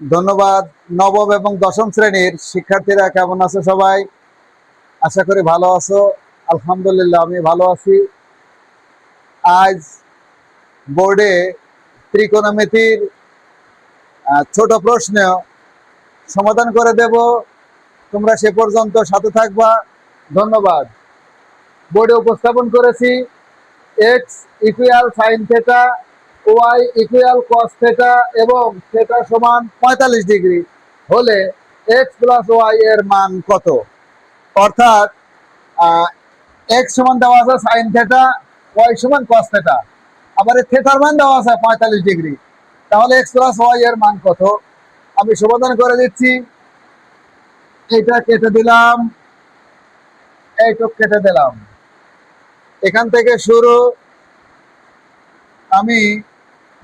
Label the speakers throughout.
Speaker 1: ধন্যবাদ, নবম এবং দশম শ্রেণির শিক্ষার্থীরা কেমন আছে সবাই? আশা করি ভালো আছো। আলহামদুলিল্লাহ আমি ভালো আছি। আজ বোর্ডে ত্রিকোণমিতির ছোট প্রশ্ন সমাধান করে দেব। তোমরা সে পর্যন্ত সাথে থাকবা। ধন্যবাদ। বোর্ডে উপস্থাপন করেছি X equal sine theta Y equal cos theta এবং থেটা সমান পঁয়তাল্লিশ ডিগ্রি হলে এক্স প্লাস ওয়াই এর মান কত? অর্থাৎ এক্স সমান দেওয়া আছে সাইন থেটা ওয়াই সমান কস থেটা আবার থেটার মান দেওয়া আছে পঁয়তাল্লিশ ডিগ্রি তাহলে এক্স প্লাস ওয়াই এর মান কত? আমি সমাধান করে দিচ্ছি। এইটা কেটে দিলাম। এইটুক কেটে দিলাম। এখান থেকে শুরু। আমি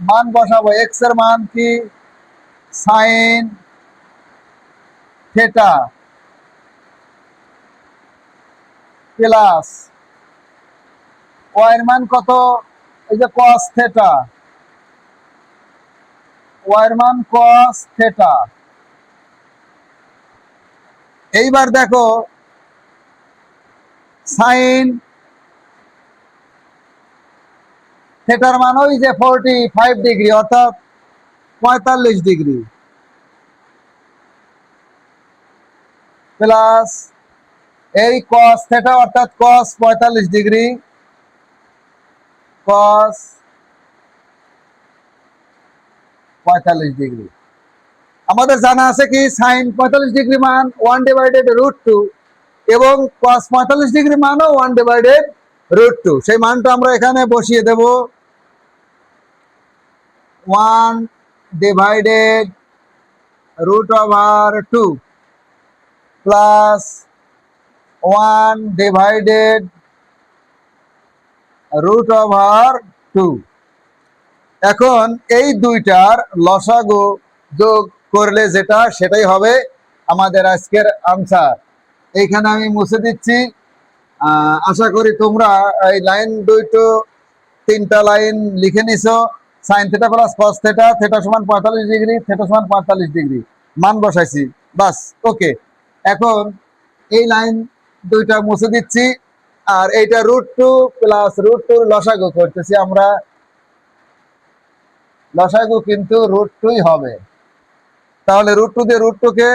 Speaker 1: মান বসাবো এক্সের মান কি? সাইন থেটা প্লাস ওয়াই এর মান কত? এই যে কস থেটা ওয়াই এর মান কস থেটা এইবার দেখো সাইন থেটার মান ওই যে ফোরটি ফাইভ ডিগ্রি অর্থাৎ পঁয়তাল্লিশ ডিগ্রি প্লাস এই কস থেটা অর্থাৎ কস পঁয়তাল্লিশ ডিগ্রি কস পঁয়তাল্লিশ ডিগ্রি আমাদের জানা আছে কি সাইন পঁয়তাল্লিশ ডিগ্রি মান ওয়ান ডিভাইডেড রুট টু এবং কস পঁয়তাল্লিশ ডিগ্রি মানও ওয়ান ডিভাইডেড রুট টু সেই মানটা আমরা এখানে বসিয়ে দেব। One divided root over two plus one divided root over two এখন এই দুইটার লসাগু যোগ করলে যেটা, সেটাই হবে আমাদের আজকের আনসার এইখানে আমি মুছে দিচ্ছি। আশা করি তোমরা এই লাইন দুইটো, তিনটা লাইন লিখে নিছো। Sine theta plus cos theta theta সমান পঁয়তাল্লিশ ডিগ্রি থেটা সমান পঁয়তাল্লিশ ডিগ্রি। মান বসাইছি, বাস ওকে এখন এই লাইন দুইটা মুছে দিচ্ছি, আর এইটা root two plus root two লসাগু করতেছি আমরা। লসাগু কিন্তু রুট টুই হবে। তাহলে রুট টু দিয়ে রুট টুকে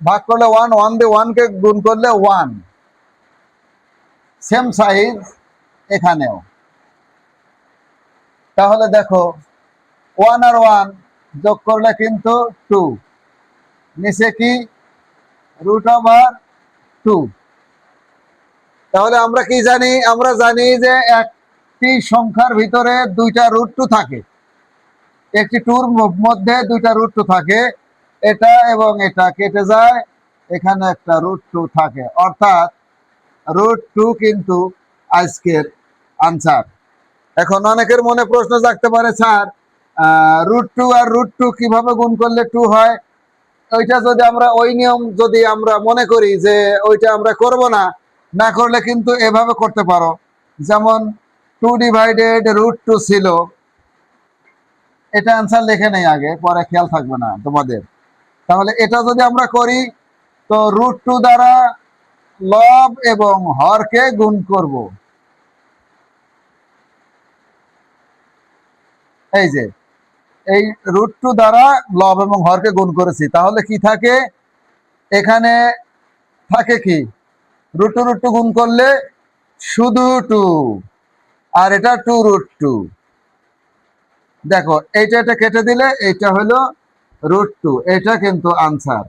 Speaker 1: ভাগ করলে ওয়ান ওয়ান দিয়ে ওয়ানকে গুণ করলে ওয়ান সেম সাইজ এখানেও। তাহলে দেখো ওয়ান আর ওয়ান যোগ করলে কিন্তু টু নিচে কি? রুট ওভার টু তাহলে আমরা কি জানি? আমরা জানি যে একটি সংখ্যার ভিতরে দুইটা রুট টু থাকে। একটি টুর মধ্যে দুইটা রুট টু থাকে। এটা এবং এটা কেটে যায়, এখানে একটা রুট টু থাকে। অর্থাৎ রুট টু কিন্তু আজকের আনসার এখন অনেকের মনে প্রশ্ন জাগতে পারে, স্যার রুট টু আর রুট টু কীভাবে গুণ করলে টু হয়? ওইটা যদি আমরা, ওই নিয়ম যদি আমরা মনে করি যে ওইটা আমরা করব না না করলে কিন্তু এভাবে করতে পারো। যেমন টু ডিভাইডেড রুট টু ছিল। এটা আনসার লিখে নেই আগে, পরে খেয়াল থাকবে না তোমাদের। তাহলে এটা যদি আমরা করি, তো রুট টু দ্বারা লব এবং হরকে গুণ করব। এই যে, এই রুট টু দ্বারা লব এবং হরকে গুণ করেছি। তাহলে কি থাকে? এখানে থাকে কি? রুট টু রুট টু গুণ করলে শুধু টু আর এটা টু রুট টু দেখো, এইটা এটা কেটে দিলে এইটা হলো রুট টু এটা কিন্তু আনসার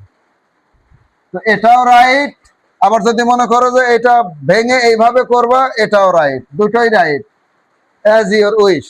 Speaker 1: তো এটাও রাইট আবার যদি মনে করো যে এটা ভেঙে এইভাবে করবা, এটাও রাইট দুটোই রাইট অ্যাজ ইউর উইশ